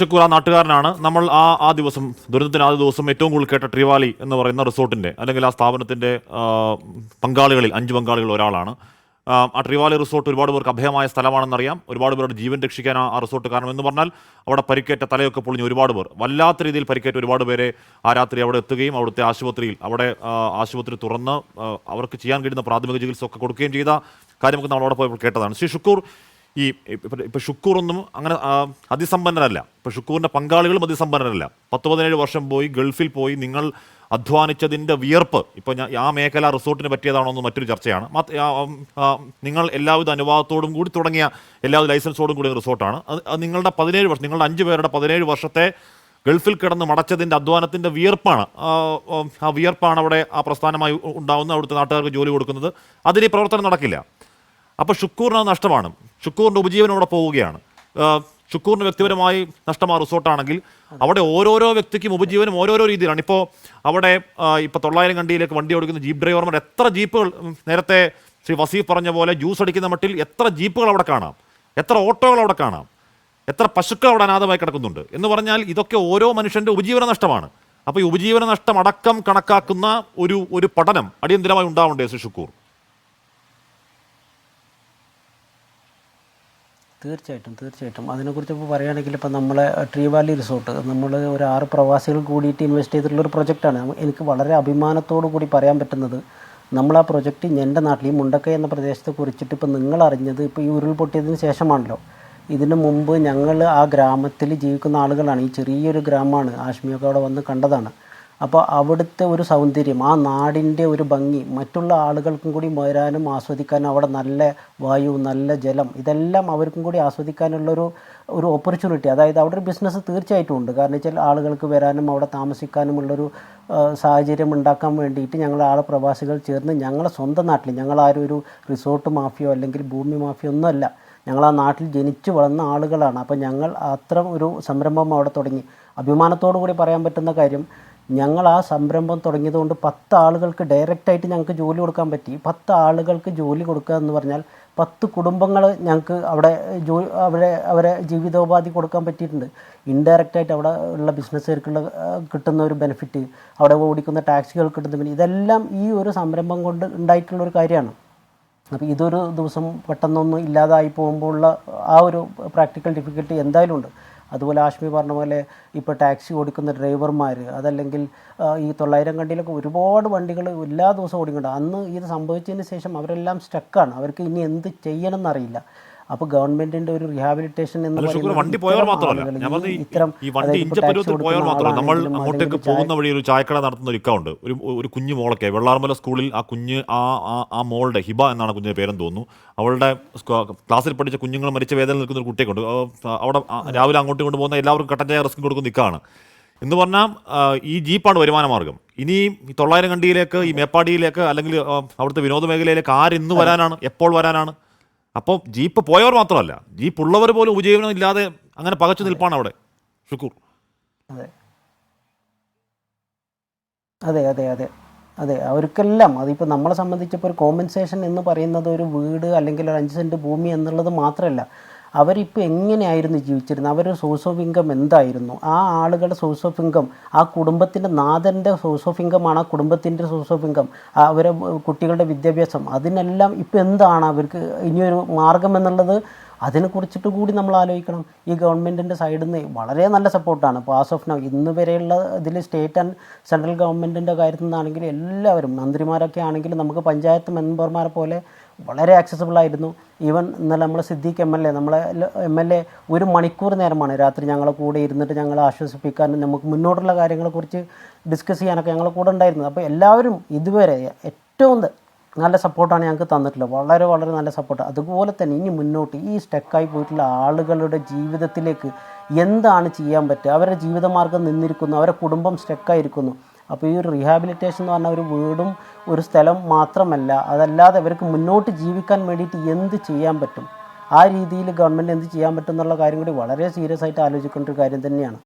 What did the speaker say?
ആ നാട്ടുകാരനാണ്. നമ്മൾ ആ ആ ദിവസം ദുരന്തത്തിന് ആദ്യ ദിവസം ഏറ്റവും കൂടുതൽ കേട്ട ട്രിവാലി എന്ന് പറയുന്ന റിസോർട്ടിന്റെ അല്ലെങ്കിൽ ആ സ്ഥാപനത്തിന്റെ പങ്കാളികളിൽ അഞ്ച് പങ്കാളികളിൽ ഒരാളാണ്. ആ, ട്രിവാലി റിസോർട്ട് ഒരുപാട് പേർക്ക് അഭയമായ സ്ഥലമാണെന്നറിയാം. ഒരുപാട് പേരുടെ ജീവൻ രക്ഷിക്കാൻ ആ റിസോർട്ട് കാരണം എന്ന് പറഞ്ഞാൽ അവിടെ പരിക്കേറ്റ തലയൊക്കെ പൊളിഞ്ഞ് ഒരുപാട് പേർ വല്ലാത്ത രീതിയിൽ പരിക്കേറ്റ ഒരുപാട് പേരെ ആ രാത്രി അവിടെ എത്തുകയും അവിടുത്തെ ആശുപത്രിയിൽ അവിടെ ആശുപത്രി തുറന്ന് അവർക്ക് ചെയ്യാൻ കഴിയുന്ന പ്രാഥമിക ചികിത്സ ഒക്കെ കൊടുക്കുകയും ചെയ്ത കാര്യമൊക്കെ നമ്മൾ അവിടെ പോയപ്പോൾ കേട്ടതാണ്. ശ്രീ ഷുക്കൂർ ഈ ഇപ്പൊ ഷുക്കൂറൊന്നും അങ്ങനെ അതിസമ്പന്നരല്ല. ഇപ്പൊ ഷുക്കൂറിന്റെ പങ്കാളികളും അതിസമ്പന്നരല്ല. പത്ത് പതിനേഴ് വർഷം പോയി ഗൾഫിൽ പോയി നിങ്ങൾ അധ്വാനിച്ചതിന്റെ വിയർപ്പ് ഇപ്പൊ ഞാൻ ആ മേഖല റിസോർട്ടിന് പറ്റിയതാണോ എന്ന് മറ്റൊരു ചർച്ചയാണ്. നിങ്ങൾ എല്ലാവിധ അനുവാദത്തോടും കൂടി തുടങ്ങിയ എല്ലാവിധ ലൈസൻസോടും കൂടി റിസോർട്ടാണ്. അത് നിങ്ങളുടെ പതിനേഴ് വർഷം നിങ്ങളുടെ അഞ്ച് പേരുടെ പതിനേഴ് വർഷത്തെ ഗൾഫിൽ കിടന്ന് മടച്ചതിന്റെ അധ്വാനത്തിന്റെ വിയർപ്പാണ്. ആ, വിയർപ്പാണ് അവിടെ ആ പ്രസ്ഥാനമായി ഉണ്ടാകുന്നത് അവിടുത്തെ നാട്ടുകാർക്ക് ജോലി കൊടുക്കുന്നത്. അതിന് പ്രവർത്തനം നടക്കില്ല. അപ്പോൾ ഷുക്കൂറിന് നഷ്ടമാണ്. ഷുക്കൂറിന്റെ ഉപജീവനം അവിടെ പോവുകയാണ്. ഷുക്കൂറിന് വ്യക്തിപരമായി നഷ്ടമായ റിസോർട്ടാണെങ്കിൽ അവിടെ ഓരോരോ വ്യക്തിക്കും ഉപജീവനം ഓരോരോ രീതിയിലാണ്. ഇപ്പോൾ അവിടെ ഇപ്പോൾ തൊള്ളായിരം കണ്ടിയിലേക്ക് വണ്ടി ഓടിക്കുന്ന ജീപ്പ് ഡ്രൈവർമാർ എത്ര ജീപ്പുകൾ നേരത്തെ ശ്രീ വസീഫ് പറഞ്ഞ പോലെ ജ്യൂസ് അടിക്കുന്ന മട്ടിൽ എത്ര ജീപ്പുകൾ അവിടെ കാണാം. എത്ര ഓട്ടോകൾ അവിടെ കാണാം. എത്ര പശുക്കൾ അവിടെ അനാഥമായി കിടക്കുന്നുണ്ട്. എന്ന് പറഞ്ഞാൽ ഇതൊക്കെ ഓരോ മനുഷ്യന്റെ ഉപജീവന നഷ്ടമാണ്. അപ്പോൾ ഈ ഉപജീവന നഷ്ടം അടക്കം കണക്കാക്കുന്ന ഒരു ഒരു പഠനം അടിയന്തിരമായി ഉണ്ടാവണ്ടേ ശ്രീ ഷുക്കൂർ? തീർച്ചയായിട്ടും തീർച്ചയായിട്ടും. അതിനെക്കുറിച്ച് ഇപ്പോൾ പറയുകയാണെങ്കിൽ ഇപ്പോൾ നമ്മളെ ട്രീ വാലി റിസോർട്ട് നമ്മൾ ഒരു ആറ് പ്രവാസികൾ കൂടിയിട്ട് ഇൻവെസ്റ്റ് ചെയ്തിട്ടുള്ള ഒരു പ്രൊജക്റ്റാണ് എനിക്ക് വളരെ അഭിമാനത്തോടു കൂടി പറയാൻ പറ്റുന്നത് നമ്മൾ ആ പ്രൊജക്റ്റ് എന്റെ നാട്ടിൽ ഈ മുണ്ടക്കൈ എന്ന പ്രദേശത്തെ കുറിച്ചിട്ട് ഇപ്പോൾ നിങ്ങൾ അറിഞ്ഞത് ഇപ്പോൾ ഈ ഉരുൾപൊട്ടിയതിന് ശേഷമാണല്ലോ. ഇതിനു മുമ്പ് ഞങ്ങൾ ആ ഗ്രാമത്തിൽ ജീവിക്കുന്ന ആളുകളാണ്. ഈ ചെറിയൊരു ഗ്രാമമാണ്. ആശ്മിയൊക്കെ അവിടെ വന്ന് കണ്ടതാണ്. അപ്പോൾ അവിടുത്തെ ഒരു സൗന്ദര്യം ആ നാടിന്റെ ഒരു ഭംഗി മറ്റുള്ള ആളുകൾക്കും കൂടി വരാനും ആസ്വദിക്കാനും അവിടെ നല്ല വായു നല്ല ജലം ഇതെല്ലാം അവർക്കും കൂടി ആസ്വദിക്കാനുള്ളൊരു ഒരു ഓപ്പർച്യൂണിറ്റി അതായത് അവിടെ ഒരു ബിസിനസ് തീർച്ചയായിട്ടും ഉണ്ട്. കാരണം വെച്ചാൽ ആളുകൾക്ക് വരാനും അവിടെ താമസിക്കാനുമുള്ളൊരു സാഹചര്യം ഉണ്ടാക്കാൻ വേണ്ടിയിട്ട് ഞങ്ങൾ ആളെ പ്രവാസികൾ ചേർന്ന് ഞങ്ങളെ സ്വന്തം നാട്ടിൽ ഞങ്ങൾ ആരും ഒരു റിസോർട്ട് മാഫിയോ അല്ലെങ്കിൽ ഭൂമി മാഫിയോ ഒന്നുമല്ല ഞങ്ങൾ ആ നാട്ടിൽ ജനിച്ചു വളർന്ന ആളുകളാണ്. അപ്പോൾ ഞങ്ങൾ അത്ര ഒരു സംരംഭം അവിടെ തുടങ്ങി. അഭിമാനത്തോടു കൂടി പറയാൻ പറ്റുന്ന കാര്യം ഞങ്ങൾ ആ സംരംഭം തുടങ്ങിയതുകൊണ്ട് പത്ത് ആളുകൾക്ക് ഡയറക്റ്റായിട്ട് ഞങ്ങൾക്ക് ജോലി കൊടുക്കാൻ പറ്റി. പത്ത് ആളുകൾക്ക് ജോലി കൊടുക്കുക എന്ന് പറഞ്ഞാൽ പത്ത് കുടുംബങ്ങൾ ഞങ്ങൾക്ക് അവിടെ ജോ അവിടെ അവരെ ജീവിതോപാധി കൊടുക്കാൻ പറ്റിയിട്ടുണ്ട്. ഇൻഡയറക്റ്റായിട്ട് അവിടെ ഉള്ള ബിസിനസ്സുകാർക്കുള്ള കിട്ടുന്ന ഒരു ബെനിഫിറ്റ് അവിടെ ഓടിക്കുന്ന ടാക്സികൾ കിട്ടുന്ന ഇതെല്ലാം ഈ ഒരു സംരംഭം കൊണ്ട് ഉണ്ടായിട്ടുള്ള ഒരു കാര്യമാണ്. അപ്പോൾ ഇതൊരു ദിവസം പെട്ടെന്നൊന്നും ഇല്ലാതായി പോകുമ്പോൾ ഉള്ള ആ ഒരു പ്രാക്ടിക്കൽ ഡിഫിക്കൽട്ടി എന്തായാലും ഉണ്ട്. അതുപോലെ ആഷ്മി പറഞ്ഞ പോലെ ഇപ്പോൾ ടാക്സി ഓടിക്കുന്ന ഡ്രൈവർമാർ അതല്ലെങ്കിൽ ഈ തൊള്ളായിരം കണ്ടിയിലൊക്കെ ഒരുപാട് വണ്ടികൾ എല്ലാ ദിവസവും ഓടിക്കുന്നുണ്ട്. അന്ന് ഇത് സംഭവിച്ചതിന് ശേഷം അവരെല്ലാം സ്റ്റക്കാണ് അവർക്ക് ഇനി എന്ത് ചെയ്യണം എന്നറിയില്ല അപ്പോൾ ഗവൺമെന്റിന്റെ ഒരു റിഹാബിലിറ്റേഷൻ എന്ന് വണ്ടി പോയവർ മാത്രമല്ല. ഞാൻ ഈ ഇത്തരം ഈ വണ്ടി ഇഞ്ചപ്പരുവത്തിൽ പോയവർ മാത്രമല്ല. നമ്മൾ അങ്ങോട്ടേക്ക് പോകുന്ന വഴി ഒരു ചായക്കട നടത്തുന്ന ഒരു ഇക്കൗണ്ട് ഒരു ഒരു കുഞ്ഞു മോളൊക്കെ വെള്ളാർമല സ്കൂളിൽ ആ കുഞ്ഞ് ആ ആ- മോളുടെ ഹിബ എന്നാണ് കുഞ്ഞിന്റെ പേരെന്ന് തോന്നുന്നു. അവളുടെ ക്ലാസ്സിൽ പഠിച്ച കുഞ്ഞുങ്ങൾ മരിച്ച വേദന നിൽക്കുന്ന ഒരു കുട്ടിയൊക്കെ ഉണ്ട് അവിടെ രാവിലെ അങ്ങോട്ടും ഇങ്ങോട്ട് പോകുന്ന എല്ലാവർക്കും കട്ടൻ ചായ റിസ്ക് കൊടുക്കുന്ന ഇക്കാണ് എന്ന് പറഞ്ഞാൽ ഈ ജീപ്പാണ് വരുമാന മാർഗം. ഇനി തൊള്ളായിരം കണ്ടിയിലേക്ക് ഈ മേപ്പാടിയിലേക്ക് അല്ലെങ്കിൽ അവിടുത്തെ വിനോദ മേഖലയിലേക്ക് ആരിന്ന് വരാനാണ് എപ്പോൾ വരാനാണ്? അപ്പോൾ ജീപ്പ് പോയവർ മാത്രമല്ല ജീപ്പ് ഉള്ളവർ പോലും ഉപജീവനം ഇല്ലാതെ അങ്ങനെ പകച്ചു നിൽപ്പാണ് അവിടെ. ഷുക്കൂർ. അതെ. അതെ അതെ അതെ. അവർക്കെല്ലാം അതിപ്പോൾ നമ്മളെ സംബന്ധിച്ചപ്പോൾ ഒരു കോമ്പൻസേഷൻ എന്ന് പറയുന്നത് ഒരു വീട് അല്ലെങ്കിൽ ഒരു അഞ്ച് സെന്റ് ഭൂമി എന്നുള്ളത് മാത്രമല്ല. അവരിപ്പോൾ എങ്ങനെയായിരുന്നു ജീവിച്ചിരുന്നത്? അവരുടെ സോഴ്സ് ഓഫ് ഇൻകം എന്തായിരുന്നു? ആ ആളുകളുടെ സോഴ്സ് ഓഫ് ഇൻകം ആ കുടുംബത്തിന്റെ നാഥന്റെ സോഴ്സ് ഓഫ് ഇൻകമാണ് ആ കുടുംബത്തിന്റെ സോഴ്സ് ഓഫ് ഇൻകം അവരെ കുട്ടികളുടെ വിദ്യാഭ്യാസം അതിനെല്ലാം ഇപ്പോൾ എന്താണ് അവർക്ക് ഇനിയൊരു മാർഗം എന്നുള്ളത്? അതിനെക്കുറിച്ചിട്ട് കൂടി നമ്മൾ ആലോചിക്കണം. ഈ ഗവൺമെന്റിന്റെ സൈഡിൽ നിന്ന് വളരെ നല്ല സപ്പോർട്ടാണ് പാസ് ഓഫ് നൗ ഇന്ന് വരെയുള്ള ഇതിൽ സ്റ്റേറ്റ് ആൻഡ് സെൻട്രൽ ഗവൺമെന്റിന്റെ കാര്യത്തിൽ നിന്നാണെങ്കിലും എല്ലാവരും മന്ത്രിമാരൊക്കെ ആണെങ്കിലും നമുക്ക് പഞ്ചായത്ത് മെമ്പർമാരെ പോലെ വളരെ ആക്സസിബിൾ ആയിരുന്നു. ഈവൻ ഇന്നലെ നമ്മളെ സിദ്ദീഖ് എം എൽ എ നമ്മളെ എം എൽ എ ഒരു മണിക്കൂർ നേരമാണ് രാത്രി ഞങ്ങളെ കൂടെ ഇരുന്നിട്ട് ഞങ്ങളെ ആശ്വസിപ്പിക്കാനും നമുക്ക് മുന്നോട്ടുള്ള കാര്യങ്ങളെക്കുറിച്ച് ഡിസ്കസ് ചെയ്യാനൊക്കെ ഞങ്ങളെ കൂടെ ഉണ്ടായിരുന്നത്. അപ്പോൾ എല്ലാവരും ഇതുവരെ ഏറ്റവും നല്ല സപ്പോർട്ടാണ് ഞങ്ങൾക്ക് തന്നിട്ടുള്ളത്. വളരെ വളരെ നല്ല സപ്പോർട്ട് അതുപോലെ തന്നെ ഇനി മുന്നോട്ട് ഈ സ്റ്റക്കായി പോയിട്ടുള്ള ആളുകളുടെ ജീവിതത്തിലേക്ക് എന്താണ് ചെയ്യാൻ പറ്റുക? അവരുടെ ജീവിതമാർഗം നിന്നിരിക്കുന്നു അവരുടെ കുടുംബം സ്റ്റക്കായിരിക്കുന്നു അപ്പോൾ ഈ ഒരു റീഹാബിലിറ്റേഷൻ എന്ന് പറഞ്ഞാൽ ഒരു വീടും ഒരു സ്ഥലം മാത്രമല്ല അതല്ലാതെ അവർക്ക് മുന്നോട്ട് ജീവിക്കാൻ വേണ്ടിയിട്ട് എന്ത് ചെയ്യാൻ പറ്റും? ആ രീതിയിൽ ഗവൺമെന്റ് എന്ത് ചെയ്യാൻ പറ്റും എന്നുള്ള കാര്യം കൂടി വളരെ സീരിയസ് ആയിട്ട് ആലോചിക്കേണ്ട ഒരു കാര്യം തന്നെയാണ്.